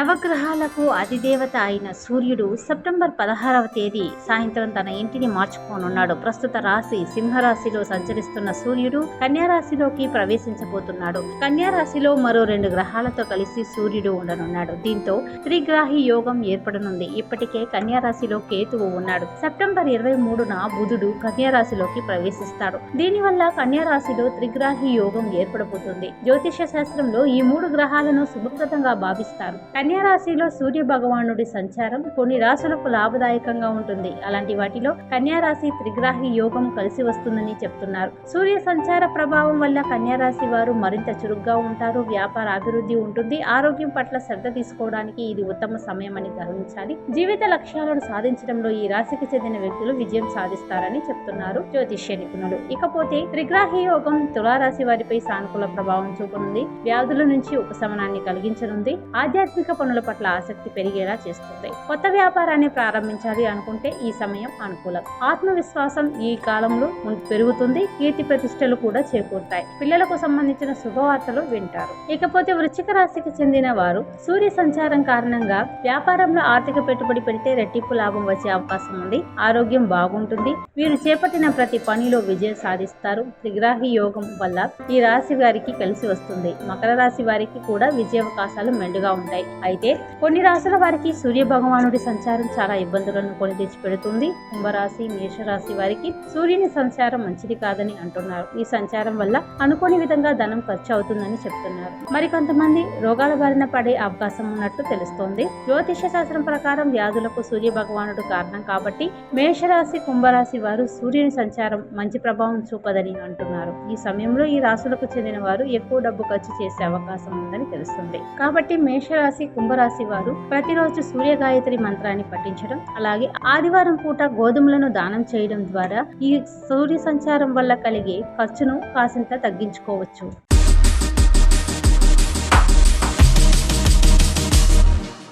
నవగ్రహాలకు అధిదేవత అయిన సూర్యుడు సెప్టెంబర్ పదహారవ తేదీ సాయంత్రం తన ఇంటిని మార్చుకోనున్నాడు. ప్రస్తుత రాశి సింహరాశిలో సంచరిస్తున్న సూర్యుడు కన్యారాశిలోకి ప్రవేశించబోతున్నాడు. కన్యా రాశిలో మరో రెండు గ్రహాలతో కలిసి సూర్యుడు ఉండనున్నాడు. దీంతో త్రిగ్రాహి యోగం ఏర్పడనుంది. ఇప్పటికే కన్యా రాశిలో కేతువు ఉన్నాడు. సెప్టెంబర్ ఇరవై మూడున బుధుడు కన్యారాశిలోకి ప్రవేశిస్తాడు. దీనివల్ల కన్యారాశిలో త్రిగ్రాహి యోగం ఏర్పడబోతుంది. జ్యోతిష శాస్త్రంలో ఈ మూడు గ్రహాలను శుభప్రదంగా భావిస్తారు. కన్యారాశిలో సూర్య భగవానుడి సంచారం కొన్ని రాశులకు లాభదాయకంగా ఉంటుంది. అలాంటి వాటిలో కన్యారాశి త్రిగ్రాహి యోగం కలిసి వస్తుందని చెప్తున్నారు. సూర్య సంచార ప్రభావం వల్ల కన్యారాశి వారు మరింత చురుగ్గా ఉంటారు వ్యాపార అభివృద్ధి ఉంటుంది ఆరోగ్యం పట్ల శ్రద్ధ తీసుకోవడానికి ఇది ఉత్తమ సమయం అని గమనించాలి జీవిత లక్ష్యాలను సాధించడంలో ఈ రాశికి చెందిన వ్యక్తులు విజయం సాధిస్తారని చెప్తున్నారు జ్యోతిష్య నిపుణులు. ఇకపోతే త్రిగ్రాహి యోగం తులారాశి వారిపై సానుకూల ప్రభావం చూపనుంది. వ్యాధుల నుంచి ఉపశమనాన్ని కలిగించనుంది. ఆధ్యాత్మిక పనుల పట్ల ఆసక్తి పెరిగేలా చేస్తుంది. కొత్త వ్యాపారాన్ని ప్రారంభించాలి అనుకుంటే ఈ సమయం అనుకూలం. ఆత్మవిశ్వాసం ఈ కాలంలో పెరుగుతుంది. కీర్తి ప్రతిష్టలు కూడా చేకూరుతాయి. పిల్లలకు సంబంధించిన శుభవార్తలు వింటారు. ఇకపోతే వృశ్చిక రాశికి చెందిన వారు సూర్య సంచారం కారణంగా వ్యాపారంలో ఆర్థిక పెట్టుబడి పెడితే రెట్టింపు లాభం వచ్చే అవకాశం ఉంది. ఆరోగ్యం బాగుంటుంది. వీరు చేపట్టిన ప్రతి పనిలో విజయం సాధిస్తారు. త్రిగ్రాహి యోగం వల్ల ఈ రాశి వారికి కలిసి వస్తుంది. మకర రాశి వారికి కూడా విజయావకాశాలు మెండుగా ఉంటాయి. అయితే కొన్ని రాశుల వారికి సూర్య భగవానుడి సంచారం చాలా ఇబ్బందులను కొని తెచ్చిపెడుతుంది. కుంభరాశి మేషరాశి వారికి సూర్యుని సంచారం మంచిది కాదని అంటున్నారు. ఈ సంచారం వల్ల అనుకోని విధంగా ధనం ఖర్చు అవుతుందని చెప్తున్నారు. మరికొంతమంది రోగాల బారిన పడే అవకాశం ఉన్నట్లు తెలుస్తోంది. జ్యోతిష శాస్త్రం ప్రకారం వ్యాధులకు సూర్య భగవానుడు కారణం కాబట్టి మేషరాశి కుంభరాశి వారు సూర్యుని సంచారం మంచి ప్రభావం చూపదని అంటున్నారు. ఈ సమయంలో ఈ రాశులకు చెందిన వారు ఎక్కువ డబ్బు ఖర్చు చేసే అవకాశం ఉందని తెలుస్తుంది. కాబట్టి మేషరాశి కుంభరాశి వారు ప్రతిరోజు సూర్య గాయత్రి మంత్రాన్ని పఠించడం అలాగే ఆదివారం పూట గోధుమలను దానం చేయడం ద్వారా ఈ సూర్య సంచారం వల్ల కలిగే ఖర్చును కాసింత తగ్గించుకోవచ్చు.